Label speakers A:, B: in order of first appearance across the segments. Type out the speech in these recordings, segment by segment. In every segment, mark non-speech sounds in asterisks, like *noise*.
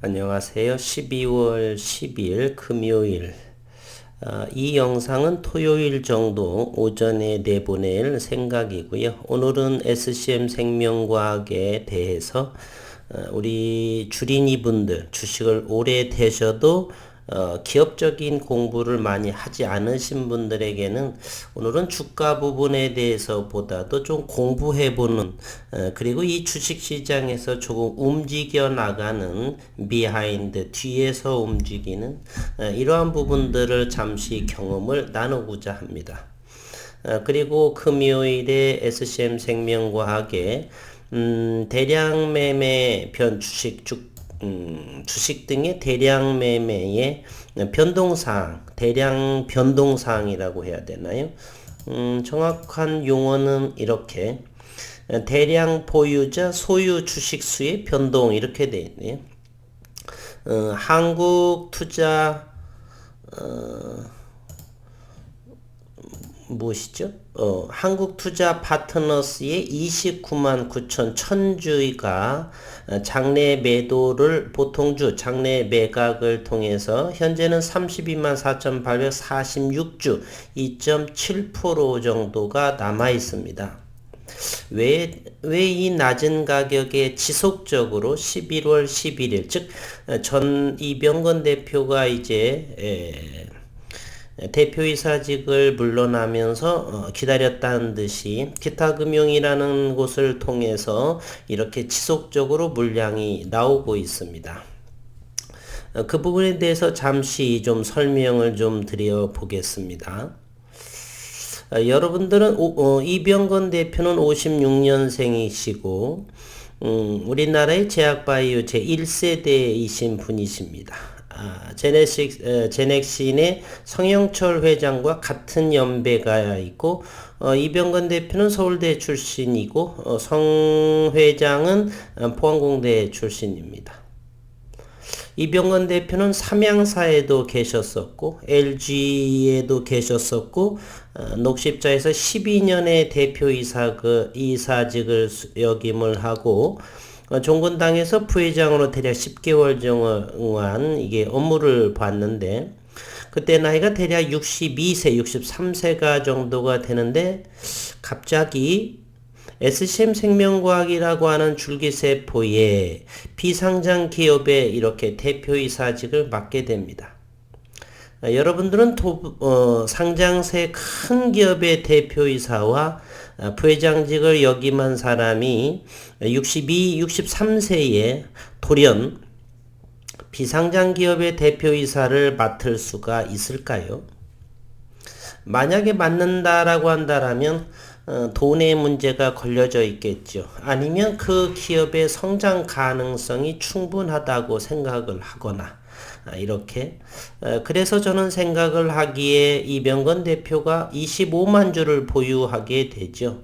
A: 안녕하세요. 12월 10일 금요일 어, 이 영상은 토요일 정도 오전에 내보낼 생각이고요. 오늘은 SCM 생명과학에 대해서 어, 우리 주린이분들 주식을 오래 되셔도 어, 기업적인 공부를 많이 하지 않으신 분들에게는 오늘은 주가 부분에 대해서 보다도 좀 공부해보는 어, 그리고 이 주식시장에서 조금 움직여 나가는 비하인드 뒤에서 움직이는 어, 이러한 부분들을 잠시 경험을 나누고자 합니다. 어, 그리고 금요일에 SCM 생명과학에 음, 대량 매매 변 주식 주 음, 주식 등의 대량 매매의 변동사항, 대량 변동사항이라고 해야 되나요? 음, 정확한 용어는 이렇게 대량 보유자 소유 주식 수의 변동 이렇게 되어 있네요. 어, 한국 투자 어, 무엇이죠? 어, 한국투자 파트너스의 29만 9천 천주가 장내 매도를 보통주 장내 매각을 통해서 현재는 32만 4,846주 2.7% 정도가 남아 있습니다. 왜, 왜 이 낮은 가격에 지속적으로 11월 11일, 즉, 전 이병건 대표가 이제, 에, 대표이사직을 물러나면서 어, 기다렸다는 듯이 기타금융이라는 곳을 통해서 이렇게 지속적으로 물량이 나오고 있습니다. 어, 그 부분에 대해서 잠시 좀 설명을 좀 드려 보겠습니다. 어, 여러분들은 이병건 대표는 56년생이시고 음, 우리나라의 제약바이오 제1세대이신 분이십니다. 아, 제네식, 에, 제넥신의 성영철 회장과 같은 연배가 있고 어, 이병건 대표는 서울대 출신이고 어, 성 회장은 어, 포항공대 출신입니다. 이병건 대표는 삼양사에도 계셨었고 LG에도 계셨었고 어, 녹십자에서 12년의 대표 이사 그 이사직을 역임을 하고 어, 종군당에서 부회장으로 대략 10개월 정도한 이게 업무를 봤는데 그때 나이가 대략 62세, 63세가 정도가 되는데 갑자기 SCM 생명과학이라고 하는 줄기세포의 비상장 기업에 이렇게 대표이사직을 맡게 됩니다. 어, 여러분들은 도, 어, 상장세 큰 기업의 대표이사와 어, 부회장직을 역임한 사람이 62, 63세에 돌연 비상장 기업의 대표이사를 맡을 수가 있을까요? 만약에 맡는다라고 한다라면 어, 돈의 문제가 걸려져 있겠죠. 아니면 그 기업의 성장 가능성이 충분하다고 생각을 하거나 아, 이렇게 어, 그래서 저는 생각을 하기에 이병건 대표가 25만 주를 보유하게 되죠.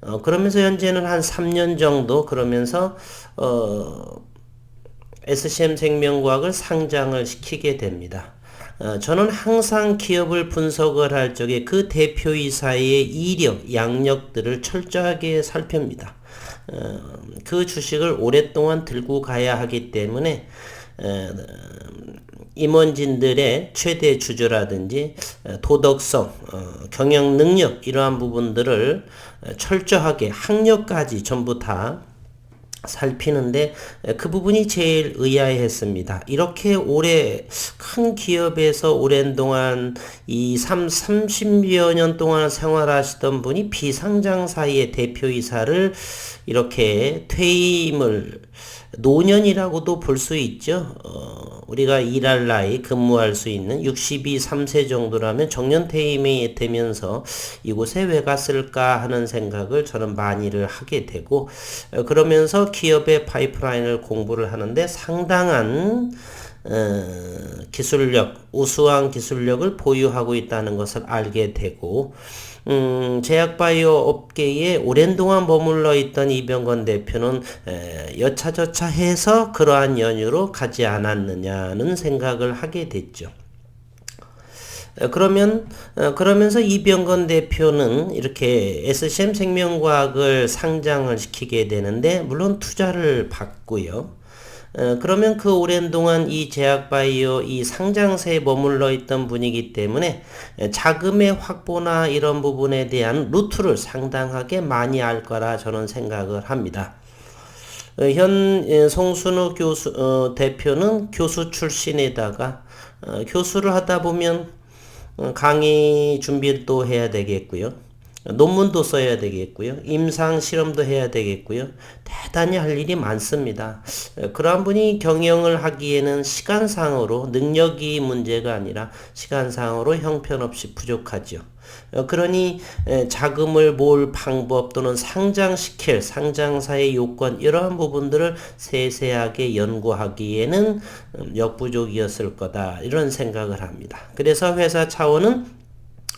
A: 어, 그러면서 현재는 한 3년 정도 그러면서 어, SCM 생명과학을 상장을 시키게 됩니다. 어, 저는 항상 기업을 분석을 할 적에 그 대표이사의 이력, 양력들을 철저하게 살펴니다. 어, 그 주식을 오랫동안 들고 가야 하기 때문에 임원진들의 최대 주주라든지 도덕성, 어, 경영 능력 이러한 부분들을 철저하게 학력까지 전부 다 살피는데 그 부분이 제일 의아했습니다. 이렇게 오래 큰 기업에서 오랜 동안 이 3, 30여 년 동안 생활하시던 분이 비상장사의 대표이사를 이렇게 퇴임을 노년이라고도 볼 수 있죠. 어, 우리가 일할 나이 근무할 수 있는 62, 3세 정도라면 정년 퇴임이 되면서 이곳에 왜 갔을까 하는 생각을 저는 많이를 하게 되고 어, 그러면서 기업의 파이프라인을 공부를 하는데 상당한 어, 기술력, 우수한 기술력을 보유하고 있다는 것을 알게 되고 음, 제약바이오 업계에 오랜 동안 머물러 있던 이병건 대표는 에, 여차저차 해서 그러한 연유로 가지 않았느냐는 생각을 하게 됐죠. 그러면 어, 그러면서 이병건 대표는 이렇게 SCM 생명과학을 상장을 시키게 되는데 물론 투자를 받고요. 어, 그러면 그 오랜 동안 이 제약바이오 이 상장세에 머물러 있던 분이기 때문에 자금의 확보나 이런 부분에 대한 루트를 상당하게 많이 알 거라 저는 생각을 합니다. 어, 현 예, 송순우 교수 어, 대표는 교수 출신에다가 어, 교수를 하다 보면 어, 강의 준비도 해야 되겠고요. 논문도 써야 되겠고요. 임상 실험도 해야 되겠고요. 대단히 할 일이 많습니다. 그러한 분이 경영을 하기에는 시간상으로 능력이 문제가 아니라 시간상으로 형편없이 부족하죠. 그러니 자금을 모을 방법 또는 상장시킬 상장사의 요건 이러한 부분들을 세세하게 연구하기에는 음, 역부족이었을 거다 이런 생각을 합니다. 그래서 회사 차원은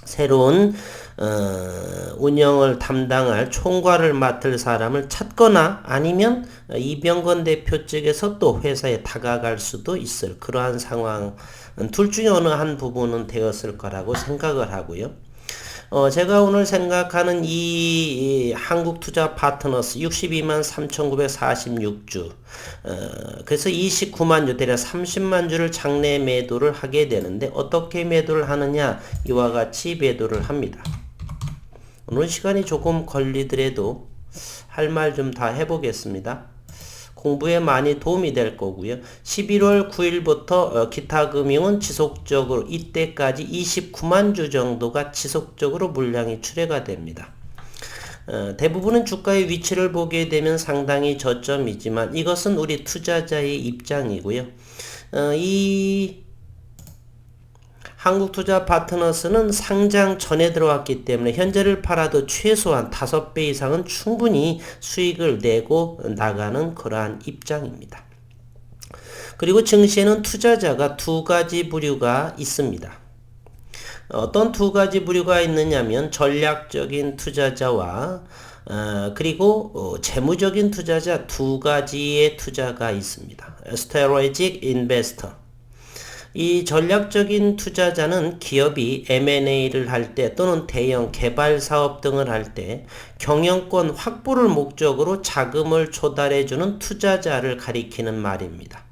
A: 새로운 어, 운영을 담당할 총괄을 맡을 사람을 찾거나 아니면 이병건 대표 측에서 또 회사에 다가갈 수도 있을 그러한 상황 둘 중에 어느 한 부분은 되었을 거라고 생각을 하고요. 어, 제가 오늘 생각하는 이, 이 한국투자 파트너스 62만 3,946주 어, 그래서 29만 주 대략 30만 주를 장내 매도를 하게 되는데 어떻게 매도를 하느냐 이와 같이 매도를 합니다. 오늘 시간이 조금 걸리더라도 할 말 좀 다 해보겠습니다. 공부에 많이 도움이 될 거고요. 11월 9일부터 어, 기타 금융은 지속적으로 이때까지 29만 주 정도가 지속적으로 물량이 출회가 됩니다. 어, 대부분은 주가의 위치를 보게 되면 상당히 저점이지만 이것은 우리 투자자의 입장이고요. 어, 이 한국투자 파트너스는 상장 전에 들어왔기 때문에 현재를 팔아도 최소한 5배 이상은 충분히 수익을 내고 나가는 그러한 입장입니다. 그리고 증시에는 투자자가 두 가지 부류가 있습니다. 어떤 두 가지 부류가 있느냐면 전략적인 투자자와 어, 그리고 어, 재무적인 투자자 두 가지의 투자가 있습니다. Investor 이 전략적인 투자자는 기업이 M&A를 할 때 또는 대형 개발 사업 등을 할 때 경영권 확보를 목적으로 자금을 조달해주는 투자자를 가리키는 말입니다.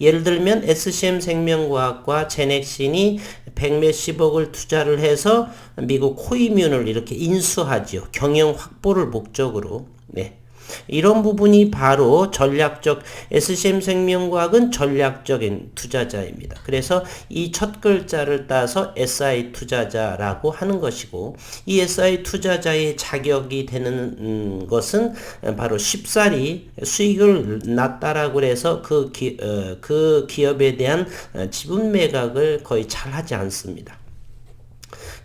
A: 예를 들면 SCM 생명과학과 제넥신이 백몇십억을 투자를 해서 미국 코이뮨을 이렇게 인수하지요. 경영 확보를 목적으로. 네. 이런 부분이 바로 전략적 SCM 생명과학은 전략적인 투자자입니다. 그래서 이 첫 글자를 따서 SI 투자자라고 하는 것이고 이 SI 투자자의 자격이 되는 음, 것은 바로 쉽사리 수익을 났다라고 해서 그, 기, 어, 그 기업에 대한 지분 매각을 거의 잘 하지 않습니다.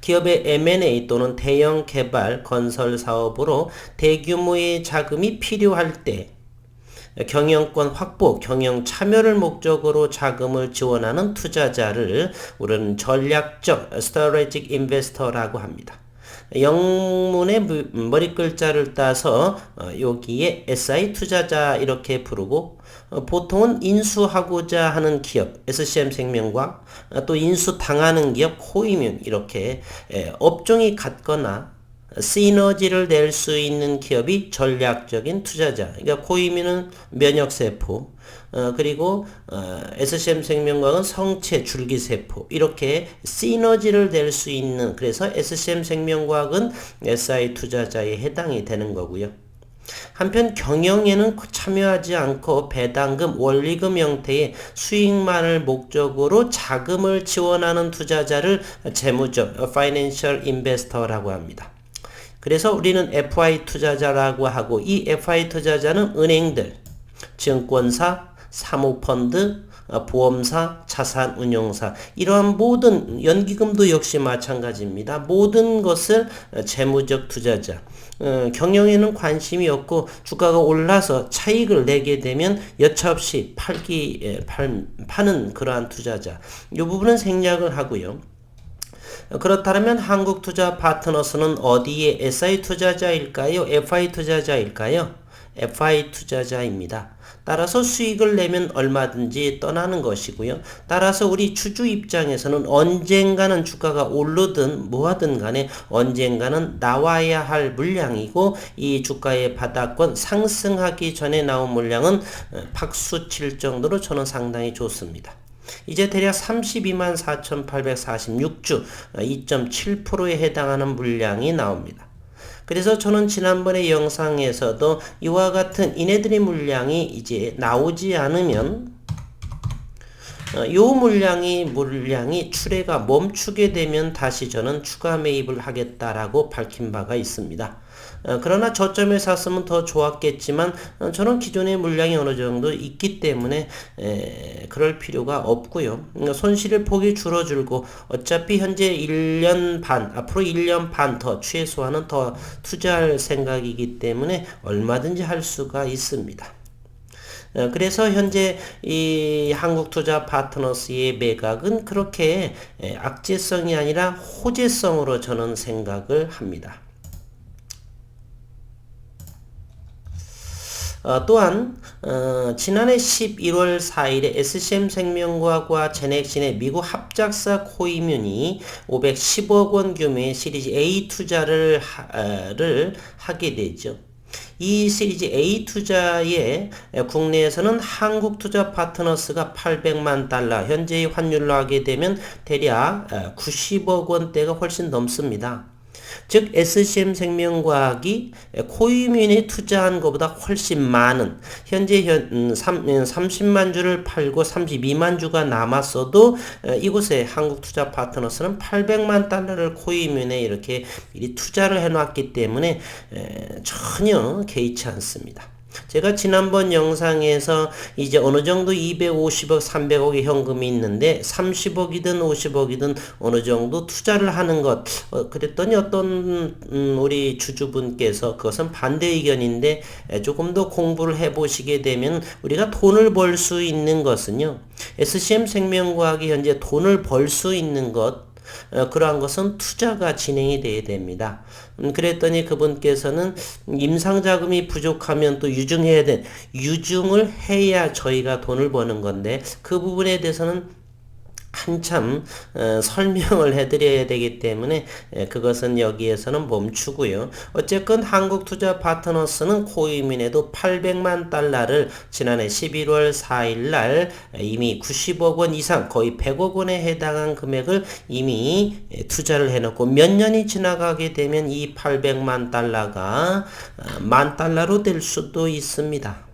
A: 기업의 M&A 또는 대형 개발, 건설 사업으로 대규모의 자금이 필요할 때 경영권 확보, 경영 참여를 목적으로 자금을 지원하는 투자자를 우리는 전략적 strategic investor라고 합니다. 영문의 머리 글자를 따서 어, 여기에 SI 투자자 이렇게 부르고 어, 보통은 인수하고자 하는 기업 SCM 생명과 어, 또 인수 당하는 기업 코이뮨 이렇게 업종이 같거나 시너지를 낼 수 있는 기업이 전략적인 투자자. 그러니까 코이뮨은 면역 세포, 어, 그리고 어, SCM 생명과학은 성체 줄기 세포 이렇게 시너지를 낼 수 있는 그래서 SCM 생명과학은 SI 투자자에 해당이 되는 거고요. 한편 경영에는 참여하지 않고 배당금, 원리금 형태의 수익만을 목적으로 자금을 지원하는 투자자를 재무적, financial investor라고 합니다. 그래서 우리는 FI 투자자라고 하고 이 FI 투자자는 은행들, 증권사, 사모펀드, 어, 보험사, 자산운용사 이러한 모든 연기금도 역시 마찬가지입니다. 모든 것을 재무적 투자자 어, 경영에는 관심이 없고 주가가 올라서 차익을 내게 되면 여차없이 팔기 예, 팔, 파는 그러한 투자자 이 부분은 생략을 하고요. 그렇다면 한국 투자 파트너스는 어디에 SI 투자자일까요? FI 투자자일까요? FI 투자자입니다. 따라서 수익을 내면 얼마든지 떠나는 것이고요. 따라서 우리 주주 입장에서는 언젠가는 주가가 오르든 뭐하든 간에 언젠가는 나와야 할 물량이고 이 주가의 바닥권 상승하기 전에 나온 물량은 어, 박수 칠 정도로 저는 상당히 좋습니다. 이제 대략 32만 4,846주 2.7%에 해당하는 물량이 나옵니다. 그래서 저는 지난번에 영상에서도 이와 같은 이네들의 물량이 이제 나오지 않으면 어, 요 물량이 물량이 출해가 멈추게 되면 다시 저는 추가 매입을 하겠다라고 밝힌 바가 있습니다. 어, 그러나 저점에 샀으면 더 좋았겠지만 어, 저는 기존의 물량이 어느 정도 있기 때문에 에, 그럴 필요가 없고요. 음, 손실을 폭이 줄어들고 어차피 현재 1년 반 앞으로 1년 반 더 최소한은 더 투자할 생각이기 때문에 얼마든지 할 수가 있습니다. 어, 그래서 현재 이 한국투자 파트너스의 매각은 그렇게 악재성이 아니라 호재성으로 저는 생각을 합니다. 어, 또한 어, 지난해 11월 4일에 SCM 생명과학과 제넥신의 미국 합작사 코이뮨이 510억 원 규모의 시리즈 A 투자를 하, 어, 를 하게 되죠. 이 시리즈 A 투자에 국내에서는 한국 투자 파트너스가 800만 달러 현재의 환율로 하게 되면 대략 90억 어, 원대가 훨씬 넘습니다. 즉 SCM 생명과학이 코이민이 투자한 것보다 훨씬 많은 현재 현 3, 음, 30만 음, 주를 팔고 32만 주가 남았어도 이곳에 한국 투자 파트너스는 800만 달러를 코이민에 이렇게 미리 투자를 해놨기 때문에 전혀 개의치 않습니다. 제가 지난번 영상에서 이제 어느 정도 250억, 300억의 현금이 있는데 30억이든 50억이든 어느 정도 투자를 하는 것 어, 그랬더니 어떤 음, 우리 주주분께서 그것은 반대 의견인데 조금 더 공부를 해보시게 되면 우리가 돈을 벌 수 있는 것은요 SCM 생명과학이 현재 돈을 벌 수 있는 것 어, 그러한 것은 투자가 진행이 돼야 됩니다. 음, 그랬더니 그분께서는 임상자금이 부족하면 또 유증해야 돼. 유증을 해야 저희가 돈을 버는 건데 그 부분에 대해서는 한참 어, 설명을 *laughs* 해드려야 되기 때문에 에, 그것은 여기에서는 멈추고요. 어쨌건 한국 투자 파트너스는 코이민에도 800만 달러를 지난해 11월 4일 날 이미 90억 원 이상 거의 100억 원에 해당한 금액을 이미 투자를 해놓고 몇 년이 지나가게 되면 이 800만 달러가 어, 만 달러로 될 수도 있습니다.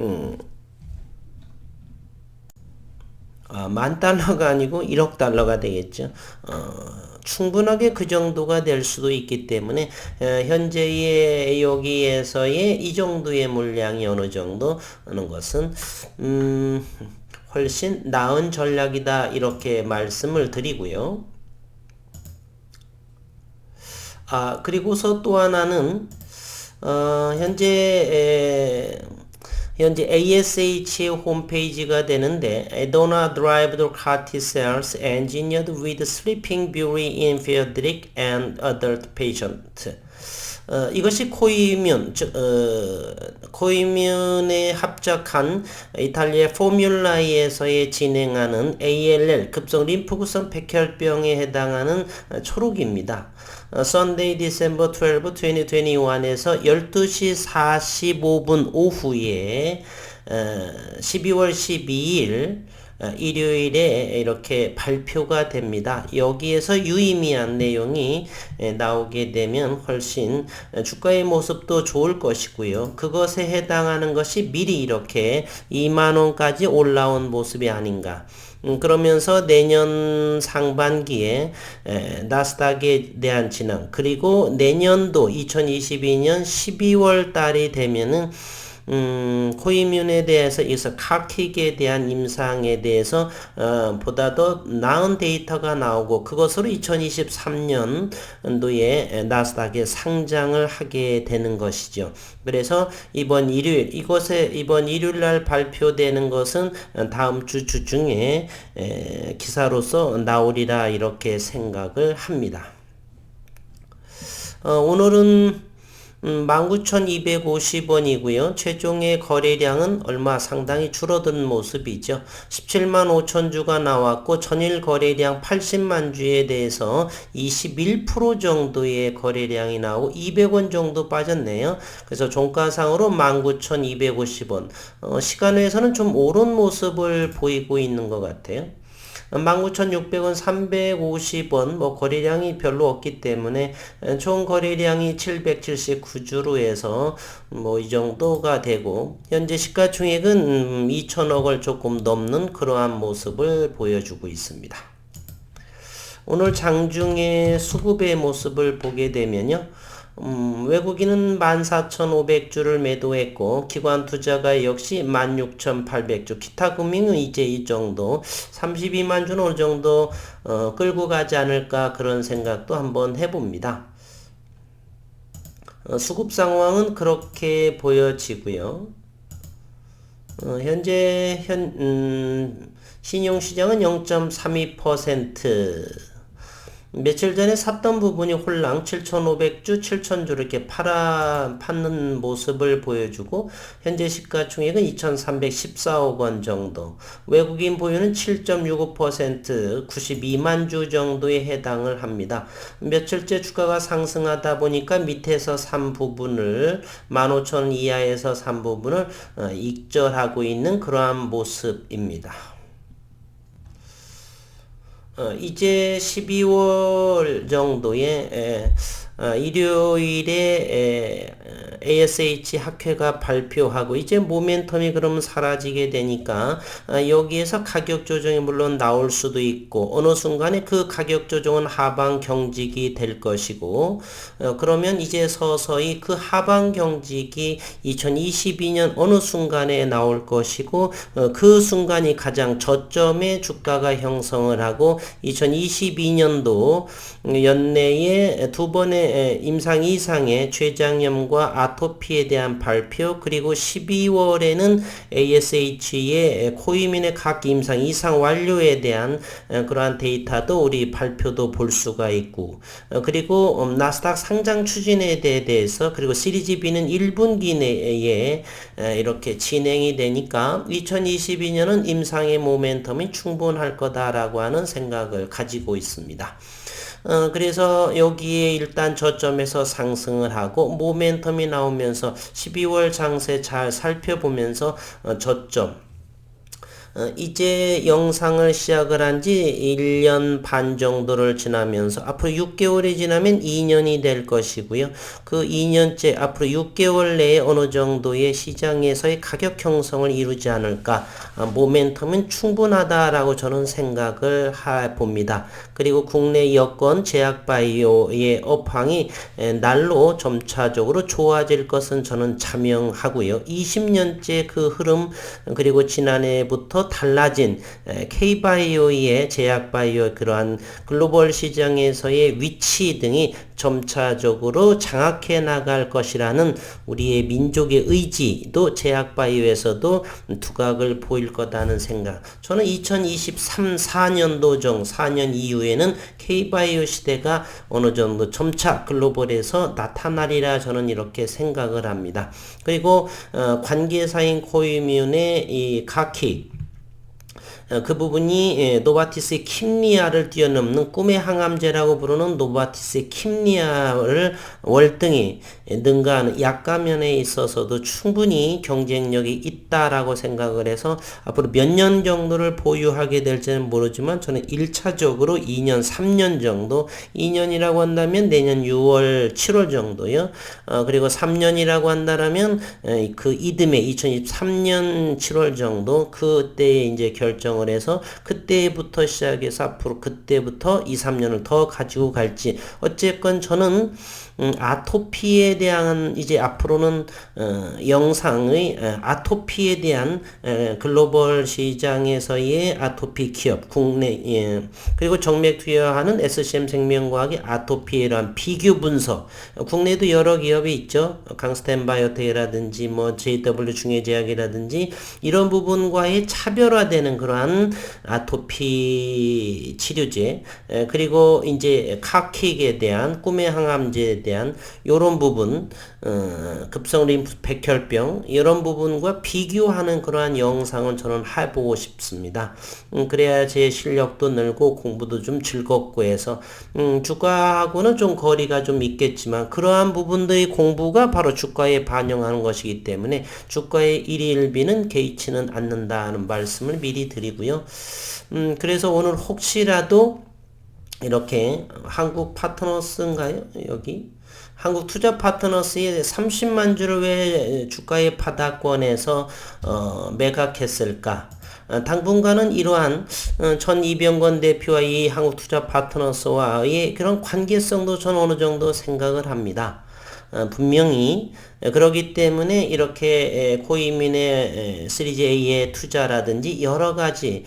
A: 음. 어, 만 달러가 아니고 1억 달러가 되겠죠. 어, 충분하게 그 정도가 될 수도 있기 때문에 어, 현재의 여기에서의 이 정도의 물량이 어느 정도 하는 것은 음, 훨씬 나은 전략이다 이렇게 말씀을 드리고요. 아 그리고서 또 하나는 어, 현재 에, 현재 ASH의 홈페이지가 되는데 Adona Derived CAR T Cells Engineered with Sleeping Beauty in Pediatric and Adult Patient 어, 이것이 코이뮨, 어, 코이뮨에 합작한 이탈리아 포뮬라이에서의 진행하는 ALL 급성 림프구성 백혈병에 해당하는 초록입니다. Sunday, December 12, 2021에서 12시 45분 오후에 12월 12일 일요일에 이렇게 발표가 됩니다. 여기에서 유의미한 내용이 나오게 되면 훨씬 주가의 모습도 좋을 것이고요. 그것에 해당하는 것이 미리 이렇게 2만원까지 올라온 모습이 아닌가. 음, 그러면서 내년 상반기에 에, 나스닥에 대한 진행 그리고 내년도 2022년 12월 달이 되면은 음, 코이뮨에 대해서 이서 카킥에 대한 임상에 대해서 어, 보다 더 나은 데이터가 나오고 그것으로 2023년도에 나스닥에 상장을 하게 되는 것이죠. 그래서 이번 일요일 이곳에 이번 일요일 날 발표되는 것은 다음 주 주중에 에, 기사로서 나오리라 이렇게 생각을 합니다. 어, 오늘은 음, 19,250원이고요. 최종의 거래량은 얼마 상당히 줄어든 모습이죠. 17만 5천 주가 나왔고 전일 거래량 80만 주에 대해서 21% 정도의 거래량이 나오고 200원 정도 빠졌네요. 그래서 종가상으로 19,250원. 어, 시간에서는 좀 오른 모습을 보이고 있는 것 같아요. 19,600원, 350원, 뭐 거래량이 별로 없기 때문에 총 거래량이 779주로 해서 뭐 이 정도가 되고 현재 시가총액은 2천억을 조금 넘는 그러한 모습을 보여주고 있습니다. 오늘 장중의 수급의 모습을 보게 되면요. 음, 외국인은 14,500주를 매도했고 기관 투자가 역시 16,800주 기타 금융은 이제 이 정도 32만 주는 어느 정도 어, 끌고 가지 않을까 그런 생각도 한번 해봅니다. 어, 수급 상황은 그렇게 보여지고요. 어, 현재 현 음, 신용시장은 0.32% 며칠 전에 샀던 부분이 홀랑 7,500주, 7,000주 이렇게 팔아 받는 모습을 보여주고 현재 시가총액은 2,314억 원 정도. 외국인 보유는 7.65% 92만 주 정도에 해당을 합니다. 며칠째 주가가 상승하다 보니까 밑에서 산 부분을 15,000원 이하에서 산 부분을 어, 익절하고 있는 그러한 모습입니다. 어, 이제 12월 정도에 에, 어, 일요일에 에, ASH 학회가 발표하고 이제 모멘텀이 그러면 사라지게 되니까 어, 여기에서 가격 조정이 물론 나올 수도 있고 어느 순간에 그 가격 조정은 하방 경직이 될 것이고 어, 그러면 이제 서서히 그 하방 경직이 2022년 어느 순간에 나올 것이고 어, 그 순간이 가장 저점의 주가가 형성을 하고 2022년도 연내에 두 번의 임상 이상의 췌장염과 아토피에 대한 발표 그리고 12월에는 ASH의 코이민의 각 임상 이상 완료에 대한 그러한 데이터도 우리 발표도 볼 수가 있고 그리고 음, 나스닥 상장 추진에 대해서 그리고 시리즈 B는 1분기 내에 이렇게 진행이 되니까 2022년은 임상의 모멘텀이 충분할 거다라고 하는 생각을 가지고 있습니다. 어, 그래서 여기에 일단 저점에서 상승을 하고 모멘텀이 나오면서 12월 장세 잘 살펴보면서 어, 저점 어, 이제 영상을 시작을 한 지 1년 반 정도를 지나면서 앞으로 6개월이 지나면 2년이 될 것이고요. 그 2년째 앞으로 6개월 내에 어느 정도의 시장에서의 가격 형성을 이루지 않을까 아, 모멘텀은 충분하다라고 저는 생각을 하 봅니다. 그리고 국내 여건 제약바이오의 업황이 날로 점차적으로 좋아질 것은 저는 자명하고요. 20년째 그 흐름 그리고 지난해부터 달라진 K바이오의 제약바이오 그러한 글로벌 시장에서의 위치 등이 점차적으로 장악해 나갈 것이라는 우리의 민족의 의지도 제약바이오에서도 두각을 보일 거다는 생각. 저는 2023, 4년도 정 4년 이후에는 K바이오 시대가 어느 정도 점차 글로벌에서 나타나리라 저는 이렇게 생각을 합니다. 그리고 어, 관계사인 코이뮨의 이 카키 어, 그 부분이 예, 노바티스의 킴리아를 뛰어넘는 꿈의 항암제라고 부르는 노바티스의 킴리아를 월등히 능가하는 약가면에 있어서도 충분히 경쟁력이 있다라고 생각을 해서 앞으로 몇 년 정도를 보유하게 될지는 모르지만 저는 1차적으로 2년, 3년 정도 2년이라고 한다면 내년 6월, 7월 정도요. 어, 그리고 3년이라고 한다면 그 이듬해 2023년 7월 정도 그때에 이제 결정 결정을 해서 그때부터 시작해서 앞으로 그때부터 2, 3년을 더 가지고 갈지 어쨌건 저는 음, 아토피에 대한 이제 앞으로는 어, 영상의 어, 아토피에 대한 어, 글로벌 시장에서의 아토피 기업 국내 예, 그리고 정맥 투여하는 SCM 생명과학의 아토피에 대한 비교 분석. 국내도 여러 기업이 있죠. 강스텐 바이오텍이라든지 뭐 JW 중해제약이라든지 이런 부분과의 차별화되는 그러한 아토피 치료제 에, 그리고 이제 카킥에 대한 꿈의 항암제에 대한 요런 부분 어, 급성 림프 백혈병 이런 부분과 비교하는 그러한 영상을 저는 해보고 싶습니다. 음, 그래야 제 실력도 늘고 공부도 좀 즐겁고 해서 음, 주가하고는 좀 거리가 좀 있겠지만 그러한 부분들의 공부가 바로 주가에 반영하는 것이기 때문에 주가의 일일비는 개의치는 않는다는 말씀을 미리 드리고요. 음, 그래서 오늘 혹시라도 이렇게 한국 파트너스인가요? 여기 한국 투자 파트너스의 30만 주를 왜 주가의 바닥권에서 어, 매각했을까? 어, 당분간은 이러한 어, 전 이병건 대표와 이 한국 투자 파트너스와의 그런 관계성도 저는 어느 정도 생각을 합니다. 어, 분명히 그러기 때문에 이렇게 코이민의 3J의 투자라든지 여러 가지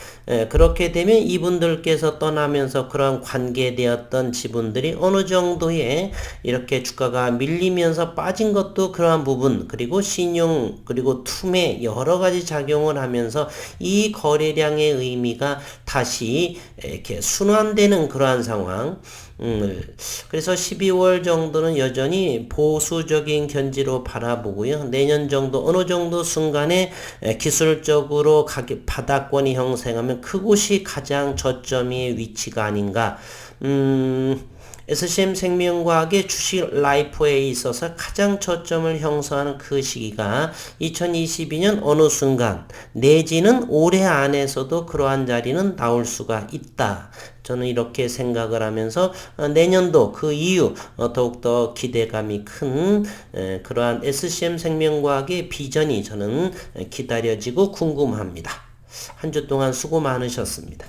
A: 그렇게 되면 이분들께서 떠나면서 그런 관계되었던 지분들이 어느 정도의 이렇게 주가가 밀리면서 빠진 것도 그러한 부분 그리고 신용 그리고 투매 여러 가지 작용을 하면서 이 거래량의 의미가 다시 이렇게 순환되는 그러한 상황 음, 그래서 12월 정도는 여전히 보수적인 견지로 바라보고요. 내년 정도 어느 정도 순간에 기술적으로 가격 바닥권이 형성하면 그곳이 가장 저점의 위치가 아닌가. 음, SCM 생명과학의 주식 라이프에 있어서 가장 저점을 형성하는 그 시기가 2022년 어느 순간 내지는 올해 안에서도 그러한 자리는 나올 수가 있다. 저는 이렇게 생각을 하면서 내년도 그 이후 더욱더 기대감이 큰 그러한 SCM 생명과학의 비전이 저는 기다려지고 궁금합니다. 한 주 동안 수고 많으셨습니다.